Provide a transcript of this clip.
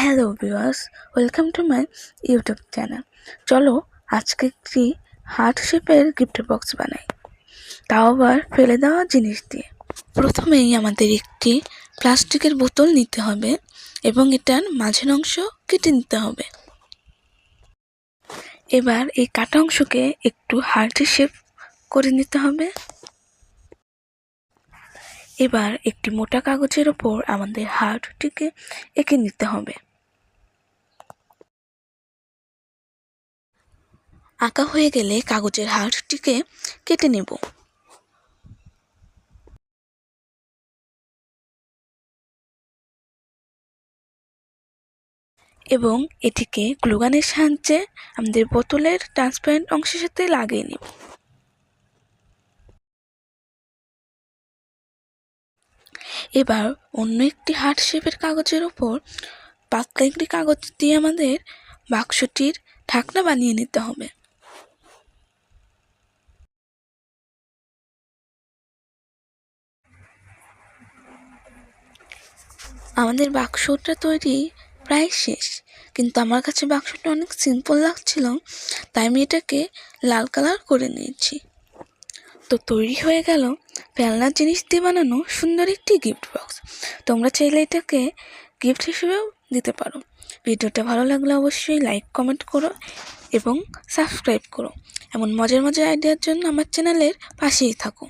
Hello viewers welcome to my YouTube channel চলো, আজকে একটি হার্ট শেপের গিফট বক্স বানাই। তাও আবার ফেলে দেওয়া জিনিস দিয়ে। প্রথমেই আমাদের একটি প্লাস্টিকের বোতল নিতে হবে এবং এটার মাঝের অংশ কেটে নিতে হবে। এবার এই কাটা অংশকে একটু হার্ট শেপ করে নিতে হবে। এবার একটি মোটা কাগজের ওপর আমাদের হার্টটিকে এঁকে নিতে হবে। আঁকা হয়ে গেলে কাগজের হার্টটিকে কেটে নেব। এবং এটিকে গ্লুগানের সাহায্যে আমাদের বোতলের ট্রান্সপারেন্ট অংশের সাথে লাগিয়ে নেব। এবার অন্য একটি হার্ট শেপের কাগজের ওপর পাতলা একটি কাগজ দিয়ে আমাদের বাক্সটির ঢাকনা বানিয়ে নিতে হবে। আমাদের বাক্সটা তৈরি প্রায় শেষ, কিন্তু আমার কাছে বাক্সটা অনেক সিম্পল লাগছিল, তাই আমি এটাকে লাল কালার করে নিয়েছি। তো তৈরি হয়ে গেল ফেলনার জিনিস দিয়ে বানানো সুন্দর একটি গিফট বক্স তোমরা চাইলে এটাকে গিফট হিসেবেও দিতে পারো। ভিডিওটা ভালো লাগলে অবশ্যই লাইক কমেন্ট করো এবং সাবস্ক্রাইব করো। এমন মজার মজার আইডিয়ার জন্য আমার চ্যানেলের পাশেই থাকো।